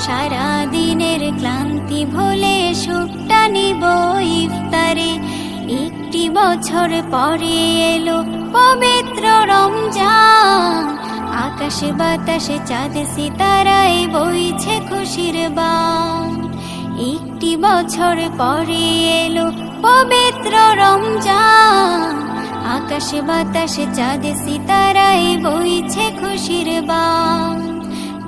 সারা দিনের ক্লান্তি ভোলে সুখটা নিব ইফতারে। একটি বছর পরে এলো পবিত্র রমজান। আকাশে বাতাসে চাঁদ সিতারায় বইছে খুশির বান। একটি বছর পরে এলো পবিত্র রমজান। আকাশে বাতাসে চাঁদ সিতারায় বইছে খুশির বান।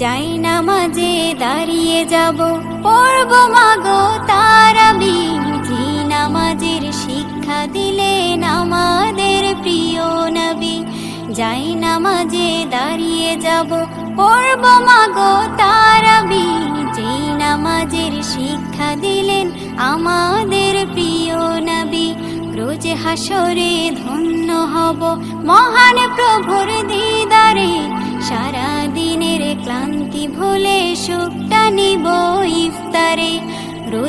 যাই নামাজে দাঁড়িয়ে যাব, পড়ব মাগো তারাবি জি নামাজের শিক্ষা দিলেন আমাদের প্রিয় নবী। যাই নামাজে দাঁড়িয়ে যাব, পড়ব মাগো তারাবি জি নামাজের শিক্ষা দিলেন আমাদের প্রিয় নবী। রোজ হাসরে ধন্য হব মহান প্রভুর দিদারে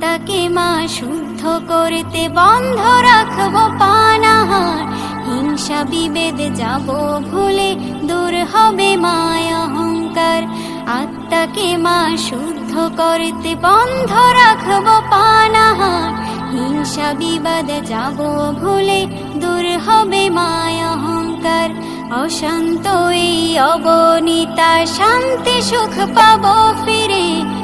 আত্মাকে মা শুদ্ধ করতে বন্ধ রাখব পানাহার। হিংসা বিভেদ যাব ভুলে দূর হবে মায়া অহংকার। আত্মাকে মা শুদ্ধ করতে বন্ধ রাখব পানাহার। হিংসা বিবাদ যাব ভুলে দূর হবে মায়া অহংকার। অশান্ত এই অবনীতা শান্তি সুখ পাবো ফিরে।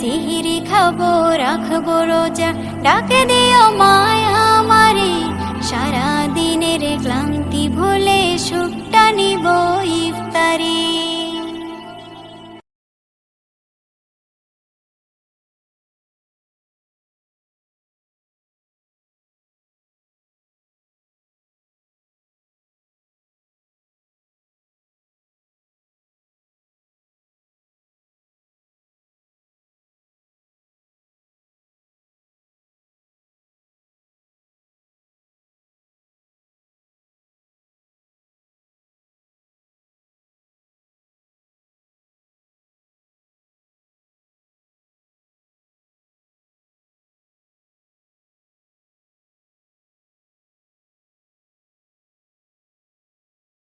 সিহিরি খাব রাখব রোজা। ডাক দিও মায়া